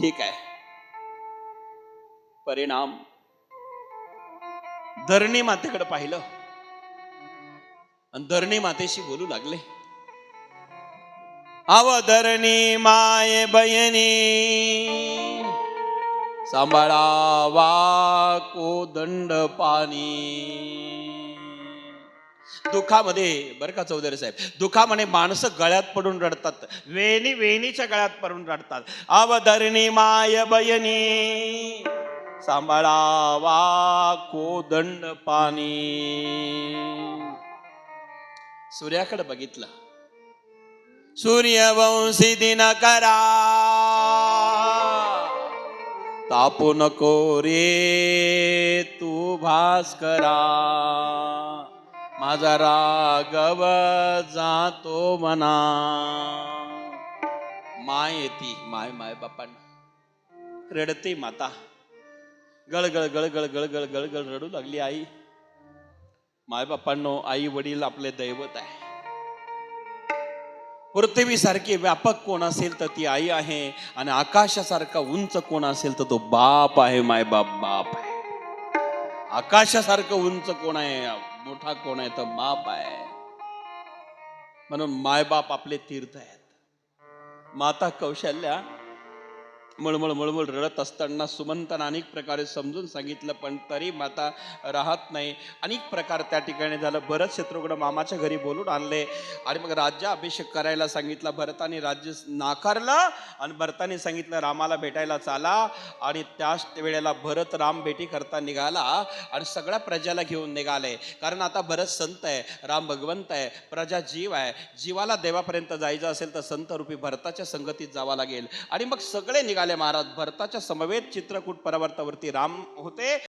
ठीक आहे. परिणाम. धरणी मातेकडे पाहिलं. आणि धरणी मातेशी बोलू लागले. अवधरणी माय बयनी सांभाळावा कोदंड पाणी. दुःखामध्ये बरं का चौधरी साहेब? दुःखामध्ये माणसं गळ्यात पडून रडतात. वेणी वेणीच्या गळ्यात पडून रडतात. अवधरणी माय बयनी सांभाळावा कोदंड पाणी. सूर्याकडे बघितलं. सूर्यवंशी दिन करा. तापू नको रे तू भास्करा. माझा रागव जातो मना माय येती माय माय बापांना. रडते माता. गळगळ गळगळ गळगळ गळगळ रडू लागली आई. माय बापांनो आई वडील आपले दैवत आहे. पृथ्वीसारखी व्यापक कोण असेल तर ती आई आहे आणि आकाशासारखा उंच कोण असेल तर तो बाप आहे माय बाप बाप आहे. आकाशासारखं उंच कोण आहे? मोठा कोण आहे? तर बाप आहे. म्हणून मायबाप आपले तीर्थ आहेत. माता कौशल्या मळमळ मळमळ रडत असताना सुमंतनं अनेक प्रकारे समजून सांगितलं पण तरी माता राहत नाही. अनेक प्रकार त्या ठिकाणी झालं. भरत शत्रुघ्न मामाच्या घरी बोलून आणले. आणि मग राज्याभिषेक करायला सांगितला. भरताने राज्य नाकारलं आणि भरताने सांगितलं रामाला भेटायला चाला. आणि त्याच वेळेला भरत राम भेटी करता निघाला आणि सगळ्या प्रजाला घेऊन निघाले. कारण आता भरत संत आहे राम भगवंत आहे प्रजा जीव आहे. जीवाला देवापर्यंत जायचं असेल तर संत रूपी भरताच्या संगतीत जावा लागेल. आणि मग सगळे निघाले महाराज भरताच्या समवेत चित्रकूट पर्वतावरती राम होते.